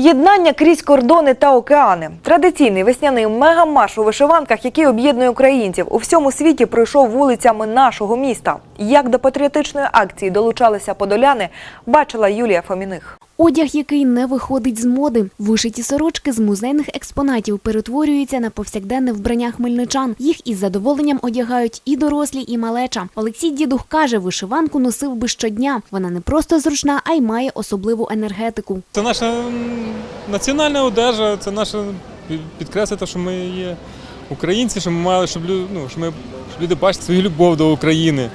Єднання крізь кордони та океани. Традиційний весняний мегамарш у вишиванках, який об'єднує українців у всьому світі, пройшов вулицями нашого міста. Як до патріотичної акції долучалися подоляни, бачила Юлія Фоміних. Одяг, який не виходить з моди. Вишиті сорочки з музейних експонатів перетворюються на повсякденне вбрання хмельничан. Їх із задоволенням одягають і дорослі, і малеча. Олексій Дідух каже, вишиванку носив би щодня. Вона не просто зручна, а й має особливу енергетику. Це наша національна одежа, це під- підкреслити, що ми є українці, що ми мали, щоб, ну, щоб, люди бачили свою любов до України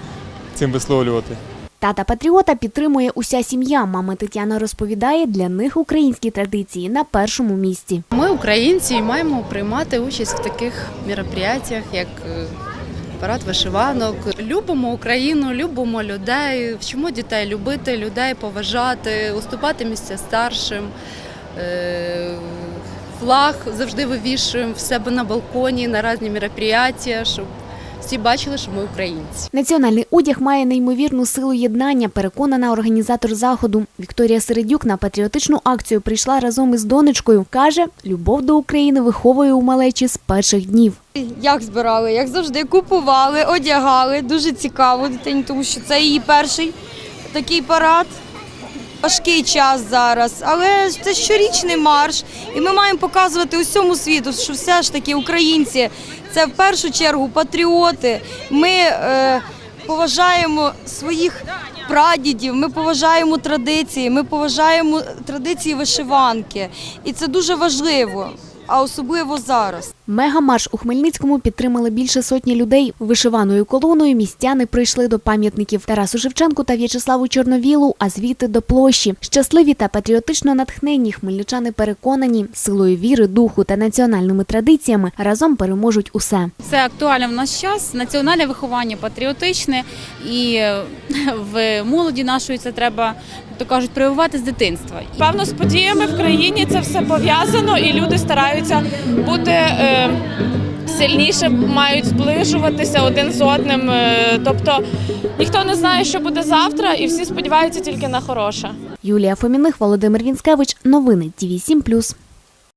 цим висловлювати. Тата патріота підтримує уся сім'я. Мама Тетяна розповідає, для них українські традиції на першому місці. Ми, українці, маємо приймати участь в таких мероприятиях, як е, парад вишиванок. Любимо Україну, любимо людей, вчимо дітей любити, людей поважати, уступати місця старшим. Е, Флаг завжди вивішуємо в себе на балконі на різні мероприятия, щоб всі бачили, що ми українці. Національний одяг має неймовірну силу єднання, переконана організатор заходу. Вікторія Середюк на патріотичну акцію прийшла разом із донечкою. Каже, любов до України виховує у малечі з перших днів. Як збирали, як завжди, купували, одягали. Дуже цікаво дитині, тому що це її перший такий парад. Важкий час зараз, але це щорічний марш, і ми маємо показувати усьому світу, що все ж таки українці це в першу чергу патріоти. Ми е, поважаємо своїх прадідів, ми поважаємо традиції, ми поважаємо традиції вишиванки, і це дуже важливо, а особливо зараз. Мегамарш у Хмельницькому підтримали більше сотні людей. Вишиваною колоною містяни прийшли до пам'ятників Тарасу Шевченку та В'ячеславу Чорновілу, а звідти до площі. Щасливі та патріотично натхненні хмельничани переконані, силою віри, духу та національними традиціями разом переможуть усе. Це актуально в наш час. Національне виховання патріотичне, і в молоді нашої це треба, то кажуть, прививати з дитинства. Певно, з подіями в країні це все пов'язано, і люди стараються бути е, сильніше, мають зближуватися один з одним. Е, тобто ніхто не знає, що буде завтра, і всі сподіваються тільки на хороше. Юлія Фоміних, Володимир Вінськевич. Новини ТІВІ 7+.